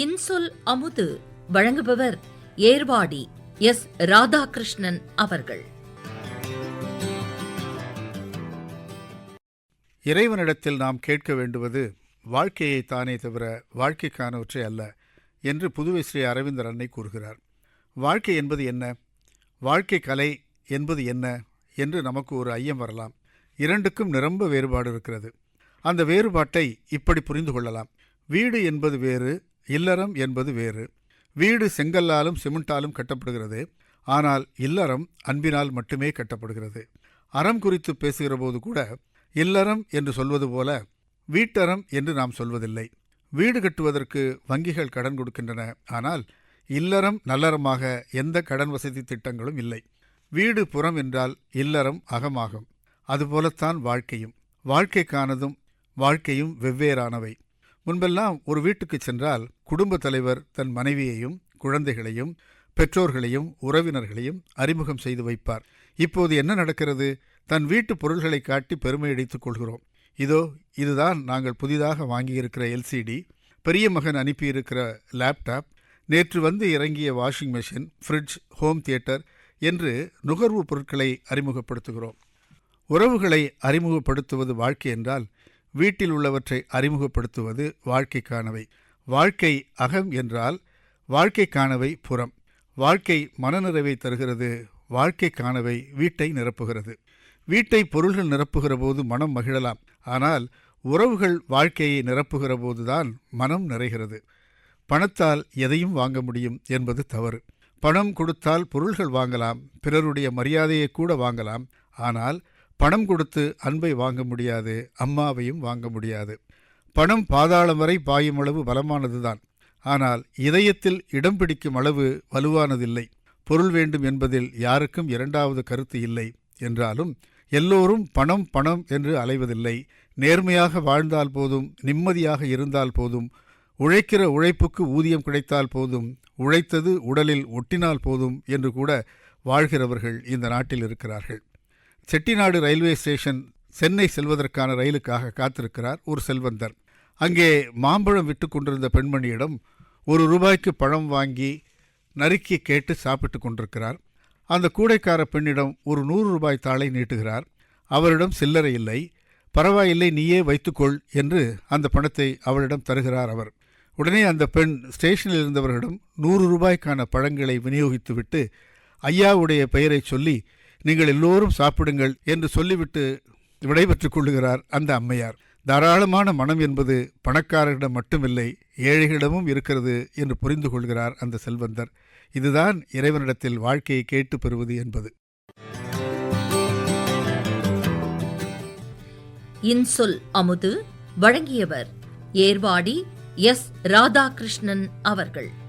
இன்சொல் அமுது வழங்குபவர் ஏர்வாடி எஸ் ராதாகிருஷ்ணன் அவர்கள். இறைவனிடத்தில் நாம் கேட்க வேண்டுவது வாழ்க்கையை தானே தவிர வாழ்க்கைக்கானவற்றை அல்ல என்று புதுவை ஸ்ரீ அரவிந்தர் அன்னை கூறுகிறார். வாழ்க்கை என்பது என்ன? வாழ்க்கை கலை என்பது என்ன? என்று நமக்கு ஒரு ஐயம் வரலாம். இரண்டுக்கும் நிரம்ப வேறுபாடு இருக்கிறது. அந்த வேறுபாட்டை இப்படி புரிந்து கொள்ளலாம். வீடு என்பது வேறு இல்லறம் என்பது வேறு. வீடு செங்கல்லாலும் சிமெண்டாலும் கட்டப்படுகிறது. ஆனால் இல்லறம் அன்பினால் மட்டுமே கட்டப்படுகிறது. அறம் குறித்து பேசுகிற போது கூட இல்லறம் என்று சொல்வது போல வீட்டறம் என்று நாம் சொல்வதில்லை. வீடு கட்டுவதற்கு வங்கிகள் கடன் கொடுக்கின்றன. ஆனால் இல்லறம் நல்லறமாக எந்த கடன் வசதி திட்டங்களும் இல்லை. வீடு புறம் என்றால் இல்லறம் அகமாகும். அதுபோலத்தான் வாழ்க்கையும். வாழ்க்கைக்கானதும் வாழ்க்கையும் வெவ்வேறானவை. முன்பெல்லாம் ஒரு வீட்டுக்கு சென்றால் குடும்பத் தலைவர் தன் மனைவியையும் குழந்தைகளையும் பெற்றோர்களையும் உறவினர்களையும் அறிமுகம் செய்து வைப்பார். இப்போது என்ன நடக்கிறது? தன் வீட்டு பொருள்களை காட்டி பெருமை அடித்துக் கொள்கிறோம். இதோ இதுதான் நாங்கள் புதிதாக வாங்கியிருக்கிற எல்சிடி. பெரிய மகன் அனுப்பியிருக்கிற லேப்டாப் நேற்று வந்து இறங்கிய washing machine fridge home theatre என்று நுகர்வு பொருட்களை அறிமுகப்படுத்துகிறோம். உறவுகளை அறிமுகப்படுத்துவது வாழ்க்கை என்றால் வீட்டில் உள்ளவற்றை அறிமுகப்படுத்துவது வாழ்க்கைக்கானவை. வாழ்க்கை அகம் என்றால் வாழ்க்கைக்கானவை புறம். வாழ்க்கை மனநிறைவை தருகிறது வாழ்க்கைக்கானவை வீட்டை நிரப்புகிறது. வீட்டை பொருள்கள் நிரப்புகிற போது மனம் மகிழலாம். ஆனால் உறவுகள் வாழ்க்கையை நிரப்புகிற போதுதான் மனம் நிறைகிறது. பணத்தால் எதையும் வாங்க முடியும் என்பது தவறு. பணம் கொடுத்தால் பொருள்கள் வாங்கலாம் பிறருடைய மரியாதையை கூட வாங்கலாம். ஆனால் பணம் கொடுத்து அன்பை வாங்க முடியாது அம்மாவையும் வாங்க முடியாது. பணம் பாதாளம் வரை பாயும் அளவு பலமானதுதான். ஆனால் இதயத்தில் இடம் பிடிக்கும் அளவு வலுவானதில்லை. பொருள் வேண்டும் என்பதில் யாருக்கும் இரண்டாவது கருத்து இல்லை என்றாலும் எல்லோரும் பணம் பணம் என்று அலைவதில்லை. நேர்மையாக வாழ்ந்தால் போதும் நிம்மதியாக இருந்தால் போதும் உழைக்கிற உழைப்புக்கு ஊதியம் கிடைத்தால் போதும் உழைத்தது உடலில் ஒட்டினால் போதும் என்று கூட வாழ்கிறவர்கள் இந்த நாட்டில் இருக்கிறார்கள். செட்டிநாடு ரயில்வே ஸ்டேஷன் சென்னை செல்வதற்கான ரயிலுக்காக காத்திருக்கிறார் ஒரு செல்வந்தர். அங்கே மாம்பழம் விட்டு கொண்டிருந்த பெண்மணியிடம் ஒரு ரூபாய்க்கு பழம் வாங்கி நறுக்கி கேட்டு சாப்பிட்டு கொண்டிருக்கிறார். அந்த கூடைக்கார பெண்ணிடம் ஒரு நூறு ரூபாய் தாளை நீட்டுகிறார். அவரிடம் சில்லறை இல்லை. பரவாயில்லை நீயே வைத்துக்கொள் என்று அந்த பணத்தை அவளிடம் தருகிறார் அவர். உடனே அந்த பெண் ஸ்டேஷனில் இருந்தவர்களிடம் நூறு ரூபாய்க்கான பழங்களை விநியோகித்துவிட்டு ஐயாவுடைய பெயரை சொல்லி நீங்கள் எல்லோரும் சாப்பிடுங்கள் என்று சொல்லிவிட்டு விடைபெற்றுக் கொள்ளுகிறார் அந்த அம்மையார். தாராளமான மனம் என்பது பணக்காரர்களிடம் மட்டுமில்லை ஏழைகளிடமும் இருக்கிறது என்று புரிந்து கொள்கிறார் அந்த செல்வந்தர். இதுதான் இறைவனிடத்தில் வாழ்க்கையை கேட்டு பெறுவது என்பது. இன்சொல் அமுது வழங்கியவர் ஏர்வாடி எஸ். ராதாகிருஷ்ணன் அவர்கள்.